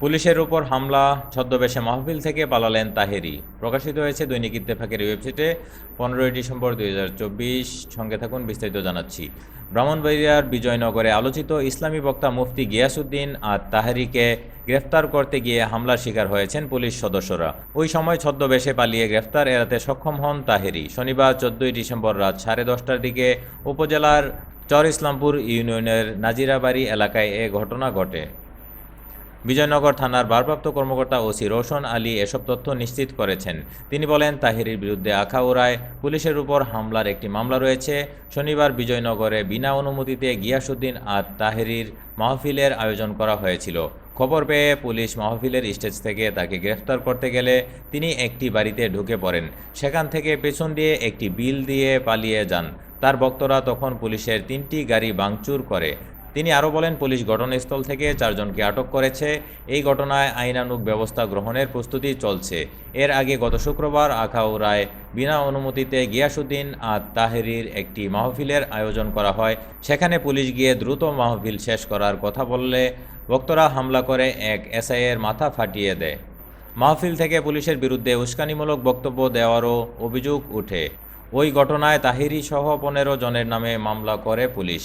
পুলিশের উপর হামলা, ছদ্মবেশে মাহফিল থেকে পালালেন তাহেরি। প্রকাশিত হয়েছে দৈনিক ইত্তেফাকের ওয়েবসাইটে। পনেরোই ডিসেম্বর দুই হাজার চব্বিশ। সঙ্গে থাকুন বিস্তারিত জানাচ্ছি। ব্রাহ্মণবাড়িয়ার বিজয়নগরে আলোচিত ইসলামী বক্তা মুফতি গিয়াসুদ্দিন আর তাহেরিকে গ্রেফতার করতে গিয়ে হামলার শিকার হয়েছেন পুলিশ সদস্যরা। ওই সময় ছদ্মবেশে পালিয়ে গ্রেফতার এড়াতে সক্ষম হন তাহেরি। শনিবার চোদ্দই ডিসেম্বর রাত সাড়ে দশটার দিকে উপজেলার চর ইসলামপুর ইউনিয়নের নাজিরাবাড়ি এলাকায় এ ঘটনা ঘটে। বিজয়নগর থানার ভারপ্রাপ্ত কর্মকর্তা ওসি রোশন আলী এসব তথ্য নিশ্চিত করেছেন। তিনি বলেন, তাহিরির বিরুদ্ধে আখাউড়ায় পুলিশের উপর হামলার একটি মামলা রয়েছে। শনিবার বিজয়নগরে বিনা অনুমতিতে গিয়াসুদ্দিন আর তাহেরির মাহফিলের আয়োজন করা হয়েছিল। খবর পেয়ে পুলিশ মাহফিলের স্টেজ থেকে তাকে গ্রেফতার করতে গেলে তিনি একটি বাড়িতে ঢুকে পড়েন। সেখান থেকে পেছন দিয়ে একটি বিল দিয়ে পালিয়ে যান। তার ভক্তরা তখন পুলিশের তিনটি গাড়ি ভাঙচুর করে। তিনি আরও বলেন, পুলিশ ঘটনাস্থল থেকে চারজনকে আটক করেছে। এই ঘটনায় আইনানুগ ব্যবস্থা গ্রহণের প্রস্তুতি চলছে। এর আগে গত শুক্রবার আখাউড়ায় বিনা অনুমতিতে গিয়াসুদ্দিন আর তাহেরির একটি মাহফিলের আয়োজন করা হয়। সেখানে পুলিশ গিয়ে দ্রুত মাহফিল শেষ করার কথা বললে বক্তরা হামলা করে এক এসআইয়ের মাথা ফাটিয়ে দেয়। মাহফিল থেকে পুলিশের বিরুদ্ধে উস্কানিমূলক বক্তব্য দেওয়ারও অভিযোগ ওঠে ওই ঘটনায় তাহিরি সহ পনেরো জনের নামে মামলা করে পুলিশ।